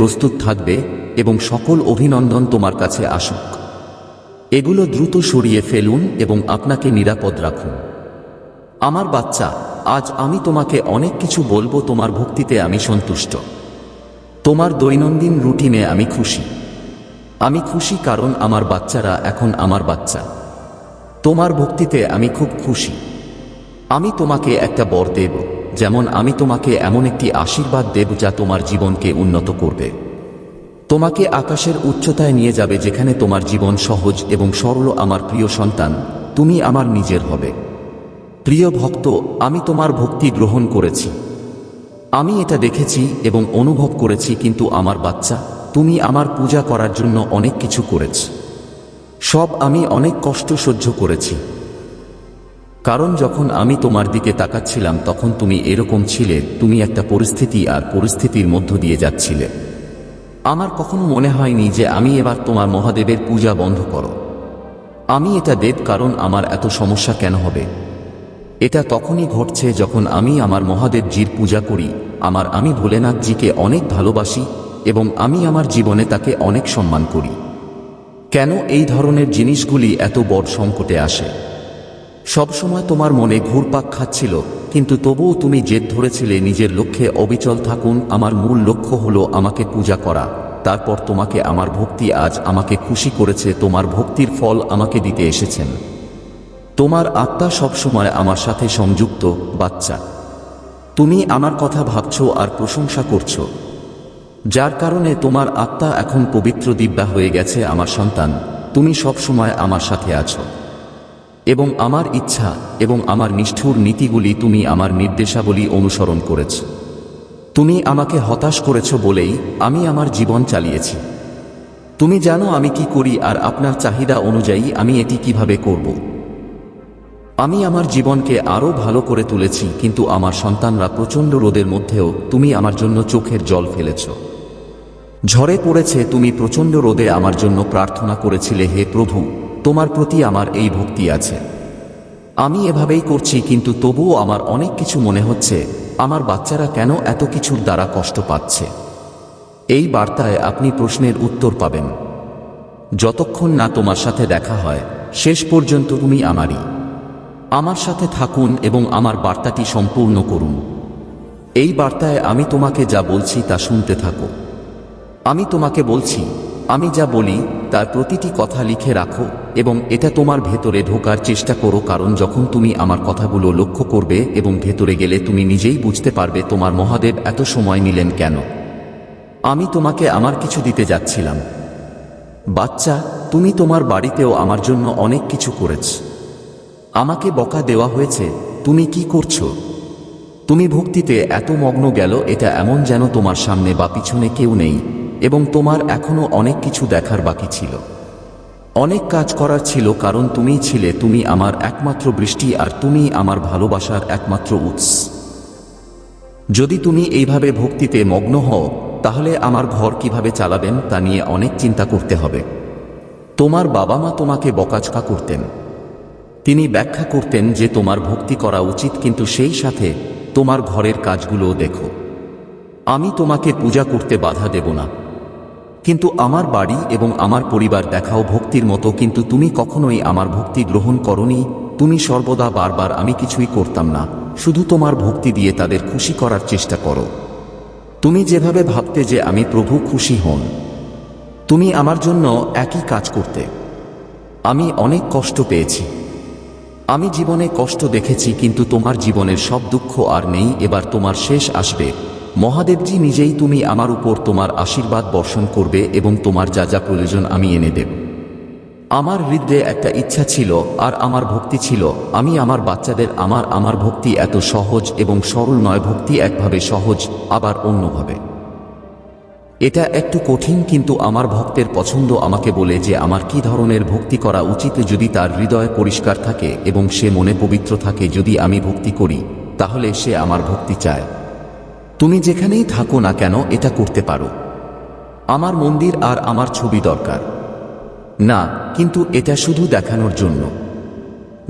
প্রস্তুত থাকবে এবং সকল অভিনন্দন তোমার কাছে আসুক। এগুলো দ্রুত সরিয়ে ফেলুন এবং আপনাকে নিরাপদ রাখুন। আমার বাচ্চা, আজ আমি তোমাকে অনেক কিছু বলব, তোমার ভক্তিতে আমি সন্তুষ্ট। তোমার দৈনন্দিন রুটিনে আমি খুশি। আমি খুশি কারণ আমার বাচ্চারা এখন আমার বাচ্চা। তোমার ভক্তিতে আমি খুব খুশি। আমি তোমাকে একটা বর দেব। যেমন আমি তোমাকে এমন একটি আশীর্বাদ দেব যা তোমার জীবনকে উন্নত করবে। তোমাকে আকাশের উচ্চতায় নিয়ে যাবে যেখানে তোমার জীবন সহজ এবং সরল আমার প্রিয় সন্তান, তুমি আমার নিজের হবে। প্রিয় ভক্ত, আমি তোমার ভক্তি গ্রহণ করেছি। আমি এটা দেখেছি এবং অনুভব করেছি কিন্তু আমার বাচ্চা, তুমি আমার পূজা করার জন্য অনেক কিছু করেছ। সব আমি অনেক কষ্ট সহ্য করেছি। কারণ যখন আমি তোমার দিকে তাকাচ্ছিলাম, তখন তুমি এরকম ছিলে, তুমি একটা পরিস্থিতি আর পরিস্থিতির মধ্য দিয়ে যাচ্ছিলে। আমার কখনো মনে হয়নি যে আমি এবার তোমার মহাদেবের পূজা বন্ধ করো। আমি এটা দেব কারণ আমার এত সমস্যা কেন হবে? এটা তখনই ঘটছে যখন আমি আমার মহাদেবজির পূজা করি, আমার আমি ভোলেনাথজিকে অনেক ভালোবাসি এবং আমি আমার জীবনে তাকে অনেক সম্মান করি। কেন এই ধরনের জিনিসগুলি এত বড় সংকটে আসে? সবসময় তোমার মনে ঘুরপাক খাচ্ছিল, কিন্তু তবুও তুমি জেদ ধরেছিলে নিজের লক্ষ্যে অবিচল থাকুন, আমার মূল লক্ষ্য হলো আমাকে পূজা করা। তারপর তোমাকে আমার ভক্তি আজ আমাকে খুশি করেছে, তোমার ভক্তির ফল আমাকে দিতে এসেছেন। তোমার আত্মা সবসময় আমার সাথে সংযুক্ত, বাচ্চা। তুমি আমার কথা ভাবছ আর প্রশংসা করছ। যার কারণে তোমার আত্মা এখন পবিত্র দিব্যা হয়ে গেছে, আমার সন্তান। তুমি সবসময় আমার সাথে আছো। এবং আমার ইচ্ছা এবং আমার নিষ্ঠুর নীতিগুলি তুমি আমার নির্দেশাবলী অনুসরণ করেছ। তুমি আমাকে হতাশ করেছ বলেই আমি আমার জীবন চালিয়েছি। তুমি জানো আমি কি করি আর আপনার চাহিদা অনুযায়ী আমি এটি কীভাবে করব। আমি আমার জীবনকে আরও ভালো করে তুলেছি কিন্তু আমার সন্তানরা প্রচণ্ড রোদের মধ্যেও তুমি আমার জন্য চোখের জল ফেলেছ। ঝড়ে পড়েছে, তুমি প্রচণ্ড রোদে আমার জন্য প্রার্থনা করেছিলে, হে প্রভু। তোমার প্রতি আমার এই ভক্তি আছে। আমি এভাবেই করছি, কিন্তু তবুও আমার অনেক কিছু মনে হচ্ছে, আমার বাচ্চারা কেন এত কিছুর দ্বারা কষ্ট পাচ্ছে? এই বার্তায় আপনি প্রশ্নের উত্তর পাবেন। যতক্ষণ না তোমার সাথে দেখা হয়, শেষ পর্যন্ত তুমি আমারই। আমার সাথে থাকুন এবং আমার বার্তাটি সম্পূর্ণ করুন। এই বার্তায় আমি তোমাকে যা বলছি তা শুনতে থাকো। আমি তোমাকে বলছি, আমি যা বলি তার প্রতিটি কথা লিখে রাখো। এবং এটা তোমার ভেতরে ঢোকার চেষ্টা করো, কারণ যখন তুমি আমার কথাগুলো লক্ষ্য করবে এবং ভেতরে গেলে তুমি নিজেই বুঝতে পারবে তোমার মহাদেব এত সময় নিলেন কেন। আমি তোমাকে আমার কিছু দিতে যাচ্ছিলাম। বাচ্চা, তুমি তোমার বাড়িতেও আমার জন্য অনেক কিছু করেছ। আমাকে বকা দেওয়া হয়েছে, তুমি কি করছ? তুমি ভক্তিতে এত মগ্ন গেল, এটা এমন যেন তোমার সামনে বা পিছনে কেউ নেই, এবং তোমার এখনও অনেক কিছু দেখার বাকি ছিল। অনেক কাজ করার ছিল কারণ তুমি ছিলে তুমি আমার একমাত্র বৃষ্টি আর তুমি আমার ভালোবাসার একমাত্র উৎস। যদি তুমি এইভাবে ভক্তিতে মগ্ন হও, তাহলে আমার ঘর কীভাবে চালাবেন তা নিয়ে অনেক চিন্তা করতে হবে। তোমার বাবা মা তোমাকে বকাচকা করতেন। তিনি ব্যাখ্যা করতেন যে তোমার ভক্তি করা উচিত, কিন্তু সেই সাথে তোমার ঘরের কাজগুলোও দেখো। আমি তোমাকে পূজা করতে বাধা দেব না। কিন্তু আমার বাড়ি এবং আমার পরিবার দেখাও ভক্তির মতো, কিন্তু তুমি কখনোই আমার ভক্তি গ্রহণ করনি। তুমি সর্বদা বারবার আমি কিছুই করতাম না। শুধু তোমার ভক্তি দিয়ে তাদের খুশি করার চেষ্টা করো। তুমি যেভাবে ভাবতে যে আমি প্রভু খুশি হন, তুমি আমার জন্য একই কাজ করতে। আমি অনেক কষ্ট পেয়েছি। আমি জীবনে কষ্ট দেখেছি, কিন্তু তোমার জীবনের সব দুঃখ আর নেই, এবার তোমার শেষ আসবে। মহাদেবজি নিজেই তুমি আমার উপর তোমার আশীর্বাদ বর্ষণ করবে এবং তোমার যা যা প্রয়োজন আমি এনে দেব। আমার হৃদয়ে একটা ইচ্ছা ছিল আর আমার ভক্তি ছিল। আমি আমার বাচ্চাদের আমার আমার ভক্তি এত সহজ এবং সরল নয়, ভক্তি একভাবে সহজ, আবার অন্যভাবে। এটা একটু কঠিন কিন্তু আমার ভক্তের পছন্দ আমাকে বলে যে আমার কি ধরনের ভক্তি করা উচিত যদি তার হৃদয় পরিষ্কার থাকে এবং সে মনে পবিত্র থাকে যদি আমি ভক্তি করি, তাহলে সে আমার ভক্তি চায়। তুমি যেখানেই থাকো না কেন এটা করতে পারো। আমার মন্দির আর আমার ছবি দরকার। না, কিন্তু এটা শুধু দেখানোর জন্য।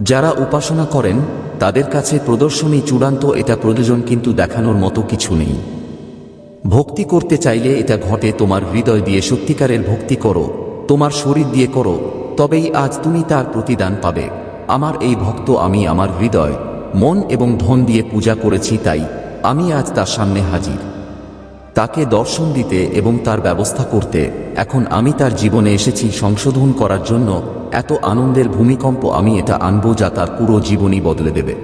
যারা উপাসনা করেন, তাদের কাছে প্রদর্শনী চূড়ান্ত এটা প্রয়োজন, কিন্তু দেখানোর মতো কিছু নেই। ভক্তি করতে চাইলে এটা ঘটে তোমার হৃদয় দিয়ে সত্যিকারের ভক্তি করো, তোমার শরীর দিয়ে করো, তবেই আজ তুমি তার প্রতিদান পাবে। আমার এই ভক্ত আমি, আমার হৃদয়, মন এবং ধন দিয়ে পূজা করেছি তাই। আমি আজ তার সামনে হাজির। তাকে দর্শন দিতে এবং তার ব্যবস্থা করতে এখন আমি তার জীবনে এসেছি সংশোধন করার জন্য। এত আনন্দের ভূমিকম্প আমি এটা আনব যা তার পুরো জীবনই বদলে দেবে।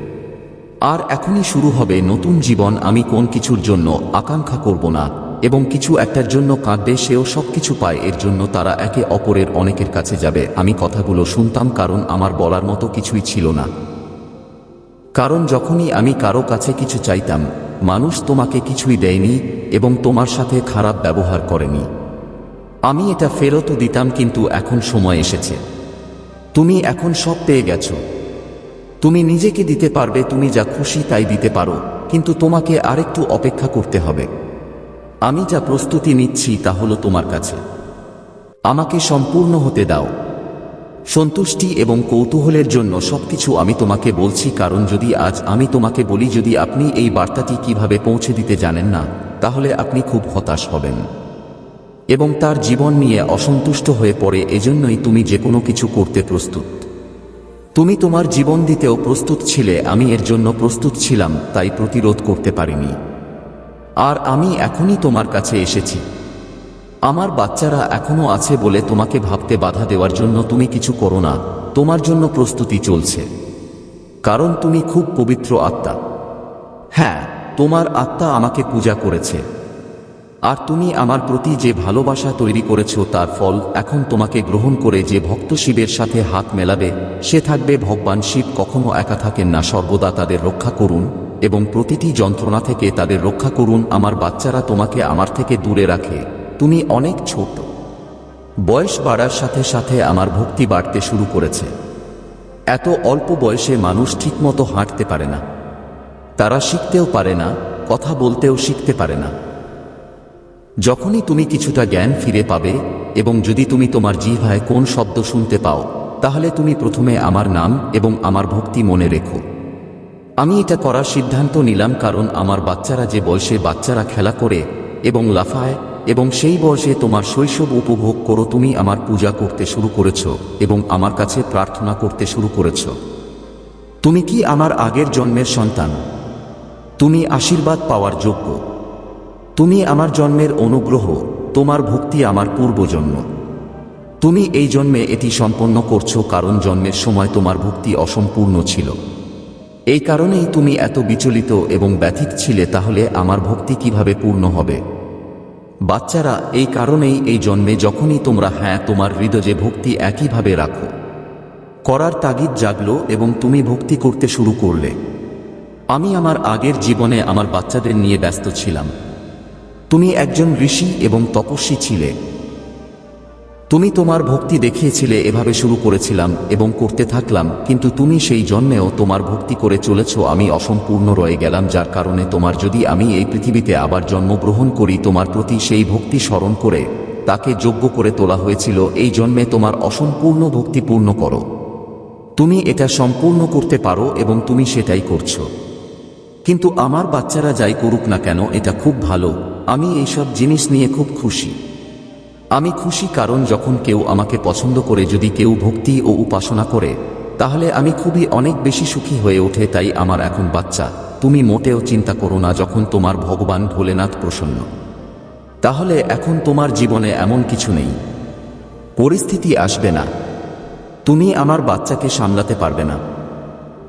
আর এখনই শুরু হবে নতুন জীবন আমি কোন কিছুর জন্য আকাঙ্ক্ষা করব না এবং কিছু একটার জন্য কাঁদবে সেও সব কিছু পায়, এর জন্য তারা একে অপরের অনেকের কাছে যাবে। আমি কথাগুলো শুনতাম কারণ আমার বলার মতো কিছুই ছিল না। কারণ যখনই আমি কারও কাছে কিছু চাইতাম মানুষ তোমাকে কিছুই দেয়নি এবং তোমার সাথে খারাপ ব্যবহার করেনি। আমি এটা ফেরতও দিতাম কিন্তু এখন সময় এসেছে। তুমি এখন সব পেয়ে গেছো। তুমি নিজেকে দিতে পারবে, তুমি যা খুশি তাই দিতে পারো, কিন্তু তোমাকে আরেকটু অপেক্ষা করতে হবে। আমি যা প্রস্তুতি নিচ্ছি তা হলো তোমার কাছে। আমাকে সম্পূর্ণ হতে দাও। সন্তুষ্টি এবং কৌতূহলের জন্য সবকিছু আমি তোমাকে বলছি, কারণ যদি আজ আমি তোমাকে বলি, যদি আপনি এই বার্তাটি কীভাবে পৌঁছে দিতে জানেন না, তাহলে আপনি খুব হতাশ হবেন। এবং তার জীবন নিয়ে অসন্তুষ্ট হয়ে পড়ে, এজন্যই তুমি যে কোনো কিছু করতে প্রস্তুত। তুমি তোমার জীবন দিতেও প্রস্তুত ছিলে, আমি এর জন্য প্রস্তুত ছিলাম, তাই প্রতিরোধ করতে পারিনি। আর আমি এখনই তোমার কাছে এসেছি। আমার বাচ্চারা এখনও আছে বলে তোমাকে ভাবতে বাধা দেওয়ার জন্য তুমি কিছু করো না, তোমার জন্য প্রস্তুতি চলছে। কারণ তুমি খুব পবিত্র আত্মা। হ্যাঁ তোমার আত্মা আমাকে পূজা করেছে। আর তুমি আমার প্রতি যে ভালোবাসা তৈরি করেছ তার ফল এখন তোমাকে গ্রহণ করে যে ভক্ত শিবের সাথে হাত মেলাবে, সে থাকবে ভগবান শিব কখনো একা থাকেন না, সর্বদা তাদের রক্ষা করুন এবং প্রতিটি যন্ত্রণা থেকে তাদের রক্ষা করুন, আমার বাচ্চারা তোমাকে আমার থেকে দূরে রাখে। তুমি অনেক ছোট। বয়স বাড়ার সাথে সাথে আমার ভক্তি বাড়তে শুরু করেছে। এত অল্প বয়সে মানুষ ঠিকমতো হাঁটতে পারে না। তারা শিখতেও পারে না, কথা বলতেও শিখতে পারে না। যখনই তুমি কিছুটা জ্ঞান ফিরে পাবে এবং যদি তুমি তোমার জিভায় কোন শব্দ শুনতে পাও, তাহলে তুমি প্রথমে আমার নাম এবং আমার ভক্তি মনে রেখো। আমি এটা করার সিদ্ধান্ত নিলাম কারণ আমার বাচ্চারা যে বয়সে বাচ্চারা খেলা করে এবং লাফায় এবং সেই বয়সে তোমার শৈশব উপভোগ করো, তুমি আমার পূজা করতে শুরু করেছ এবং আমার কাছে প্রার্থনা করতে শুরু করেছ। তুমি কি আমার আগের জন্মের সন্তান? তুমি আশীর্বাদ পাওয়ার যোগ্য। তুমি আমার জন্মের অনুগ্রহ, তোমার ভক্তি আমার পূর্বজন্ম। তুমি এই জন্মে এটি সম্পন্ন করছ কারণ জন্মের সময় তোমার ভক্তি অসম্পূর্ণ ছিল। এই কারণেই তুমি এত বিচলিত এবং ব্যথিত ছিলে, তাহলে আমার ভক্তি কীভাবে পূর্ণ হবে? বাচ্চারা এই কারণেই এই জন্মে যখনই তোমরা হ্যাঁ তোমার হৃদয়ে ভক্তি একইভাবে রাখো। করার তাগিদ জাগলো এবং তুমি ভক্তি করতে শুরু করলে। আমি আমার আগের জীবনে আমার বাচ্চাদের নিয়ে ব্যস্ত ছিলাম। তুমি একজন ঋষি এবং তপস্বী ছিলে। তুমি তোমার ভক্তি দেখিয়েছিলে, এভাবে শুরু করেছিলাম এবং করতে থাকলাম, কিন্তু তুমি সেই জন্মেও তোমার ভক্তি করে চলেছ, আমি অসম্পূর্ণ রয়ে গেলাম, যার কারণে তোমার যদি আমি এই পৃথিবীতে আবার জন্মগ্রহণ করি, তোমার প্রতি সেই ভক্তি স্মরণ করে, তাকে যোগ্য করে তোলা হয়েছিল, এই জন্মে তোমার অসম্পূর্ণ ভক্তি পূর্ণ করো। তুমি এটা সম্পূর্ণ করতে পারো এবং তুমি সেটাই করছ। কিন্তু আমার বাচ্চারা যাই করুক না কেন, এটা খুব ভালো, আমি এইসব জিনিস নিয়ে খুব খুশি। আমি খুশি কারণ যখন কেউ আমাকে পছন্দ করে, যদি কেউ ভক্তি ও উপাসনা করে, তাহলে আমি খুবই অনেক বেশি সুখী হয়ে ওঠে, তাই আমার এখন বাচ্চা। তুমি মোটেও চিন্তা করো না যখন তোমার ভগবান ভোলেনাথ প্রসন্ন। তাহলে এখন তোমার জীবনে এমন কিছু নেই। পরিস্থিতি আসবে না। তুমি আমার বাচ্চাকে সামলাতে পারবে না।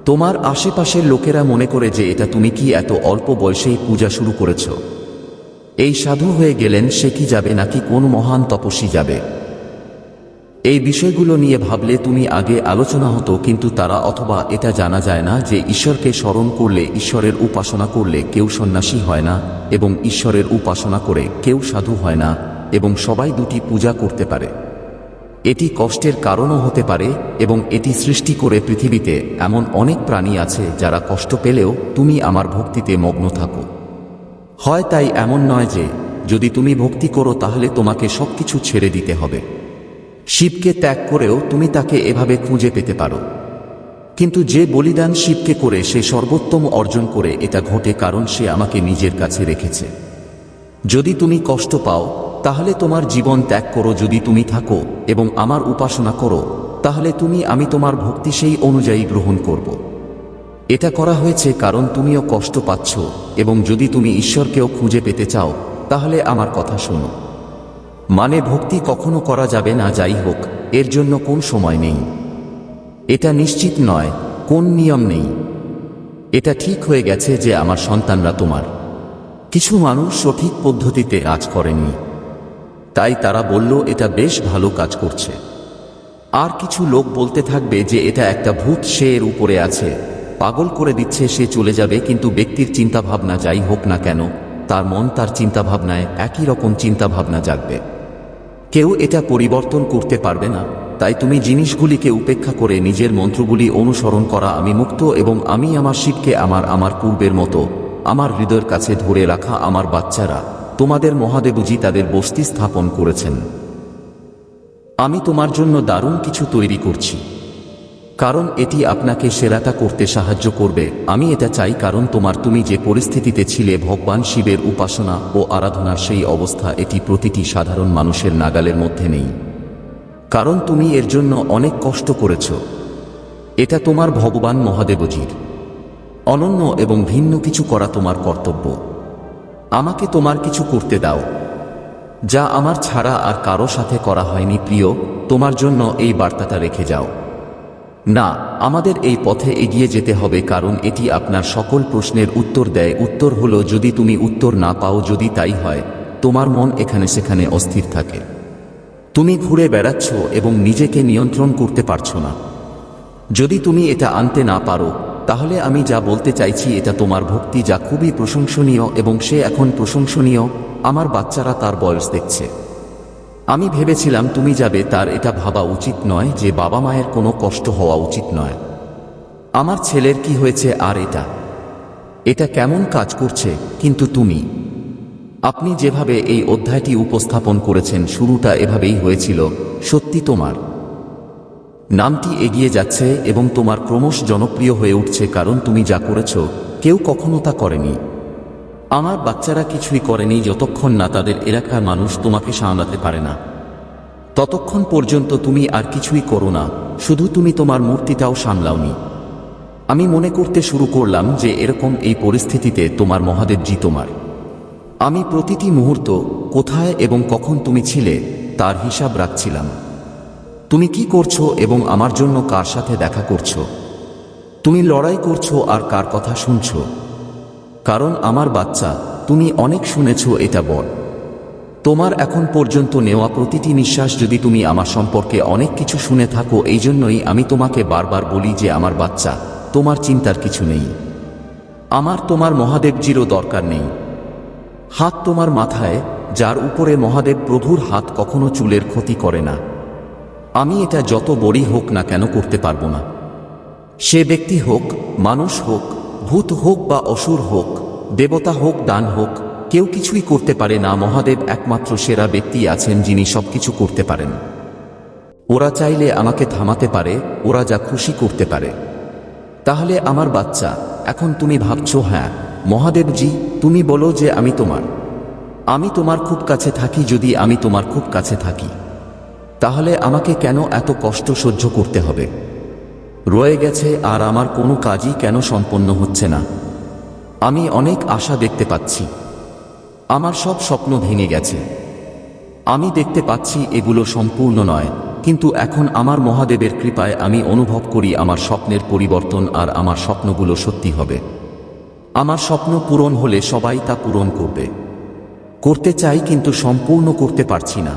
তোমার আশেপাশের লোকেরা মনে করে যে এটা তুমি কি এত অল্প বয়সেই পূজা শুরু করেছ। এই সাধু হয়ে গেলেন সে কি যাবে নাকি কোন মহান তপস্বী যাবে? এই বিষয়গুলো নিয়ে ভাবলে তুমি আগে আলোচনা হতো, কিন্তু তারা অথবা এটা জানা যায় না যে ঈশ্বরকে স্মরণ করলে ঈশ্বরের উপাসনা করলে কেউ সন্ন্যাসী হয় না এবং ঈশ্বরের উপাসনা করে কেউ সাধু হয় না এবং সবাই দুটি পূজা করতে পারে। এটি কষ্টের কারণও হতে পারে এবং এটি সৃষ্টি করে পৃথিবীতে এমন অনেক প্রাণী আছে যারা কষ্ট পেলেও তুমি আমার ভক্তিতে মগ্ন থাকো। হয় তাই এমন নয় যে, যদি তুমি ভক্তি করো তাহলে তোমাকে সবকিছু ছেড়ে দিতে হবে। শিবকে ত্যাগ করেও তুমি তাকে এভাবে খুঁজে পেতে পারো। কিন্তু যে বলিদান শিবকে করে সে সর্বোত্তম অর্জন করে এটা ঘটে কারণ সে আমাকে নিজের কাছে রেখেছে। যদি তুমি কষ্ট পাও, তাহলে তোমার জীবন ত্যাগ করো। যদি তুমি থাকো এবং আমার উপাসনা করো, তাহলে তুমি, আমি তোমার ভক্তি সেই অনুযায়ী গ্রহণ করব। এটা করা হয়েছে কারণ তুমিও কষ্ট পাচ্ছ এবং যদি তুমি ঈশ্বরকেও খুঁজে পেতে চাও, তাহলে আমার কথা শোনো। মানে ভক্তি কখনো করা যাবে না, যাই হোক, এর জন্য কোন সময় নেই। এটা নিশ্চিত নয়, কোন নিয়ম নেই। এটা ঠিক হয়ে গেছে যে আমার সন্তানরা তোমার। কিছু মানুষ সঠিক পদ্ধতিতে কাজ করেনি। তাই তারা বলল, এটা বেশ ভালো কাজ করছে। আর কিছু লোক বলতে থাকবে যে, এটা একটা ভূত, সে এর উপরে আছে। পাগল করে দিচ্ছে সে চলে যাবে, কিন্তু ব্যক্তির চিন্তাভাবনা যাই হোক না কেন, তার মন তার চিন্তাভাবনায় একই রকম চিন্তাভাবনা জাগবে। কেউ এটা পরিবর্তন করতে পারবে না। তাই তুমি জিনিসগুলিকে উপেক্ষা করে নিজের মন্ত্রগুলি অনুসরণ করা আমি মুক্ত এবং আমি আমার শিবকে আমার আমার পূর্বের মতো, আমার হৃদয়ের কাছে ধরে রাখা আমার বাচ্চারা, তোমাদের মহাদেবজি তাদের বস্তি স্থাপন করেছেন। আমি তোমার জন্য দারুণ কিছু তৈরি করছি। কারণ এটি আপনাকে সেরাটা করতে সাহায্য করবে। আমি এটা চাই কারণ তোমার তুমি যে পরিস্থিতিতে ছিলে, ভগবান শিবের উপাসনা ও আরাধনার সেই অবস্থা, এটি প্রতিটি সাধারণ মানুষের নাগালের মধ্যে নেই। কারণ তুমি এর জন্য অনেক কষ্ট করেছ। এটা তোমার ভগবান মহাদেবজির। অনন্য এবং ভিন্ন কিছু করা তোমার কর্তব্য। আমাকে তোমার কিছু করতে দাও। যা আমার ছাড়া আর কারও সাথে করা হয়নি, প্রিয়, তোমার জন্য এই বার্তাটা রেখে যাও। না, আমাদের এই পথে এগিয়ে যেতে হবে কারণ এটি আপনার সকল প্রশ্নের উত্তর দেয়। উত্তর হলো, যদি তুমি উত্তর না পাও, যদি তাই হয়, তোমার মন এখানে সেখানে অস্থির থাকে। তুমি ঘুরে বেড়াচ্ছ এবং নিজেকে নিয়ন্ত্রণ করতে পারছ না। যদি তুমি এটা আনতে না পারো, তাহলে আমি যা বলতে চাইছি এটা তোমার ভক্তি যা খুবই প্রশংসনীয় এবং সে এখন প্রশংসনীয়, আমার বাচ্চারা তার বয়স দেখছে। আমি ভেবেছিলাম তুমি যাবে, তার এটা ভাবা উচিত নয় যে বাবা মায়ের কোনো কষ্ট হওয়া উচিত নয়। আমার ছেলের কি হয়েছে আর এটা? এটা কেমন কাজ করছে, কিন্তু তুমি? আপনি যেভাবে এই অধ্যায়টি উপস্থাপন করেছেন, শুরুটা এভাবেই হয়েছিল, সত্যি তোমার। নামটি এগিয়ে যাচ্ছে এবং তোমার ক্রমশ জনপ্রিয় হয়ে উঠছে, কারণ তুমি যা করেছ, কেউ কখনো তা করেনি। আমার বাচ্চারা কিছুই করেনি যতক্ষণ না তাদের এলাকার মানুষ তোমাকে সামলাতে পারে না। ততক্ষণ পর্যন্ত তুমি আর কিছুই করো না, শুধু তুমি তোমার মূর্তিটাও সামলাওনি। আমি মনে করতে শুরু করলাম যে এরকম এই পরিস্থিতিতে তোমার মহাদেবজি তোমার। আমি প্রতিটি মুহূর্ত কোথায় এবং কখন তুমি ছিলে, তার হিসাব রাখছিলাম। তুমি কি করছ এবং আমার জন্য কার সাথে দেখা করছ? তুমি লড়াই করছ আর কার কথা শুনছো? কারণ আমার বাচ্চা, তুমি অনেক শুনেছ এটা বল। তোমার এখন পর্যন্ত নেওয়া প্রতিটি নিঃশ্বাস যদি তুমি আমার সম্পর্কে অনেক কিছু শুনে থাকো, এই জন্যই আমি তোমাকে বারবার বলি যে আমার বাচ্চা, তোমার চিন্তার কিছু নেই। আমার তোমার মহাদেবজিরও দরকার নেই। হাত তোমার মাথায়, যার উপরে মহাদেব প্রভুর হাত কখনো চুলের ক্ষতি করে না। আমি এটা যত বড়ই হোক না কেন করতে পারব না। সে ব্যক্তি হোক, মানুষ হোক ভূত হোক বা অসুর হোক, দেবতা হোক, দান হোক, কেউ কিছুই করতে পারে না, মহাদেব একমাত্র সেরা ব্যক্তি আছেন যিনি সবকিছু করতে পারেন। ওরা চাইলে আমাকে থামাতে পারে, ওরা যা খুশি করতে পারে। তাহলে আমার বাচ্চা, এখন তুমি ভাবছ হ্যাঁ মহাদেবজি, তুমি বলো যে আমি তোমার। আমি তোমার খুব কাছে থাকি যদি আমি তোমার খুব কাছে থাকি। তাহলে আমাকে কেন এত কষ্ট সহ্য করতে হবে? রয়ে গেছে আর আমার কোনো কাজই কেন সম্পন্ন হচ্ছে না। আমি অনেক আশা দেখতে পাচ্ছি। আমার সব স্বপ্ন ভেঙে গেছে। আমি দেখতে পাচ্ছি এগুলো সম্পূর্ণ নয়, কিন্তু এখন আমার মহাদেবের কৃপায় আমি অনুভব করি আমার স্বপ্নের পরিবর্তন আর আমার স্বপ্নগুলো সত্যি হবে। আমার স্বপ্ন পূরণ হলে সবাই তা পূরণ করবে। করতে চাই কিন্তু সম্পূর্ণ করতে পারছি না।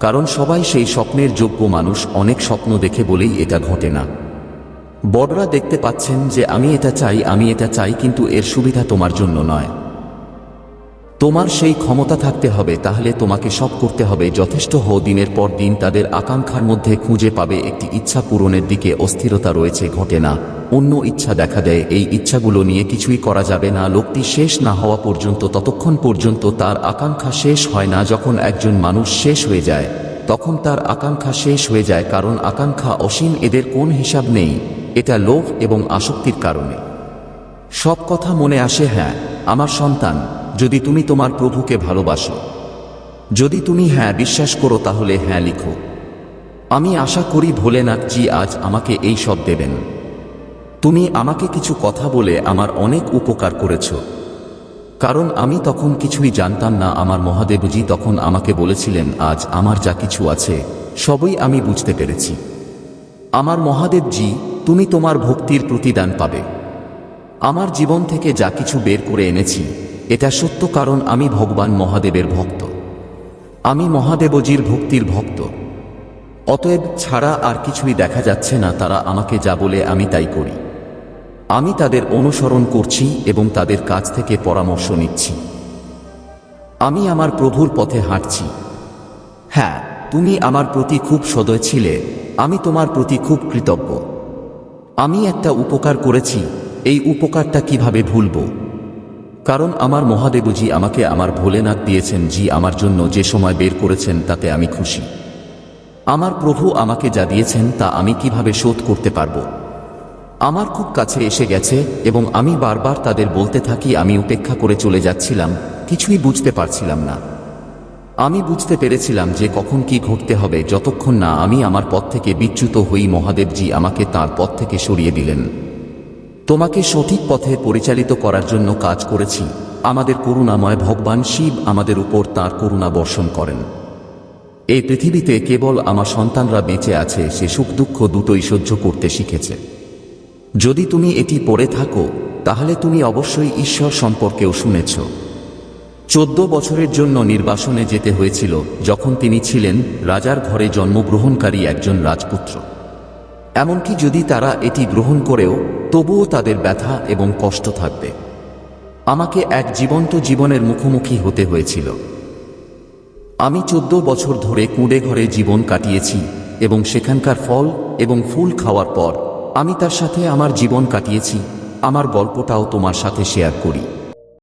কারণ সবাই সেই স্বপ্নের যোগ্য মানুষ, অনেক স্বপ্ন দেখে বলেই এটা ঘটে না। বড়রা দেখতে পাচ্ছেন যে আমি এটা চাই, আমি এটা চাই, কিন্তু এর সুবিধা তোমার জন্য নয়। তোমার সেই ক্ষমতা থাকতে হবে, তাহলে তোমাকে সব করতে হবে। যথেষ্ট হো দিনের পর দিন তাদের আকাঙ্ক্ষার মধ্যে খুঁজে পাবে। একটি ইচ্ছা পূরণের দিকে অস্থিরতা রয়েছে, ঘটে না। অন্য ইচ্ছা দেখা দেয়, এই ইচ্ছাগুলো নিয়ে কিছুই করা যাবে না। লোকটি শেষ না হওয়া পর্যন্ত, ততক্ষণ পর্যন্ত তার আকাঙ্ক্ষা শেষ হয় না। যখন একজন মানুষ শেষ হয়ে যায়, তখন তার আকাঙ্ক্ষা শেষ হয়ে যায়, কারণ আকাঙ্ক্ষা অসীম, এদের কোন হিসাব নেই। এটা লোভ এবং আসক্তির কারণে। সব কথা মনে আসে হ্যাঁ আমার সন্তান, যদি তুমি তোমার প্রভুকে ভালোবাসো। যদি তুমি হ্যাঁ বিশ্বাস করো, তাহলে হ্যাঁ লিখো। আমি আশা করি ভোলেনাথজি আজ আমাকে এই সব দেবেন। তুমি আমাকে কিছু কথা বলে আমার অনেক উপকার করেছ। কারণ আমি তখন কিছুই জানতাম না, আমার মহাদেবজি তখন আমাকে বলেছিলেন, আজ আমার যা কিছু আছে, সবই আমি বুঝতে পেরেছি। আমার মহাদেবজি তুমি তোমার ভক্তির প্রতিদান পাবে। আমার জীবন থেকে যা কিছু বের করে এনেছি, এটা সত্য কারণ আমি ভগবান মহাদেবের ভক্ত। আমি মহাদেবজির ভক্তির ভক্ত। অতএব ছাড়া আর কিছুই দেখা যাচ্ছে না তারা আমাকে যা বলে আমি তাই করি। আমি তাদের অনুসরণ করছি এবং তাদের কাছ থেকে পরামর্শ নিচ্ছি। আমি আমার প্রভুর পথে হাঁটছি। হ্যাঁ তুমি আমার প্রতি খুব সদয় ছিলে, আমি তোমার প্রতি খুব কৃতজ্ঞ। আমি একটা উপকার করেছি, এই উপকারটা কীভাবে ভুলব? কারণ আমার মহাদেবজি আমাকে আমার ভোলেনাথ দিয়েছেন, জি আমার জন্য যে সময় বের করেছেন, তাতে আমি খুশি। আমার প্রভু আমাকে যা দিয়েছেন, তা আমি কীভাবে শোধ করতে পারব? আমার খুব কাছে এসে গেছে, এবং আমি বারবার তাদের বলতে থাকি, আমি উপেক্ষা করে চলে যাচ্ছিলাম, কিছুই বুঝতে পারছিলাম না। আমি বুঝতে পেরেছিলাম যে কখন কি ঘটতে হবে যতক্ষণ না আমি আমার পথ থেকে বিচ্যুত হই মহাদেবজি আমাকে তার পথ থেকে সরিয়ে দিলেন। তোমাকে সঠিক পথে পরিচালিত করার জন্য কাজ করেছি। আমাদের করুণাময় ভগবান শিব আমাদের উপর তার করুণা বর্ষণ করেন। এই পৃথিবীতে কেবল আমার সন্তানরা বেঁচে আছে, সে সুখ দুঃখ দুটোই সহ্য করতে শিখেছে। যদি তুমি এটি পড়ে থাকো, তাহলে তুমি অবশ্যই ঈশ্বর সম্পর্কেও শুনেছ। চোদ্দ বছরের জন্য নির্বাসনে যেতে হয়েছিল যখন তিনি ছিলেন রাজার ঘরে জন্মগ্রহণকারী একজন রাজপুত্র। এমনকি যদি তারা এটি গ্রহণ করেও, তবুও তাদের ব্যথা এবং কষ্ট থাকবে। আমাকে এক জীবন্ত জীবনের মুখোমুখি হতে হয়েছিল। আমি চোদ্দ বছর ধরে কুঁড়ে ঘরে জীবন কাটিয়েছি এবং সেখানকার ফল এবং ফুল খাওয়ার পর আমি তার সাথে আমার জীবন কাটিয়েছি। আমার গল্পটাও তোমার সাথে শেয়ার করি।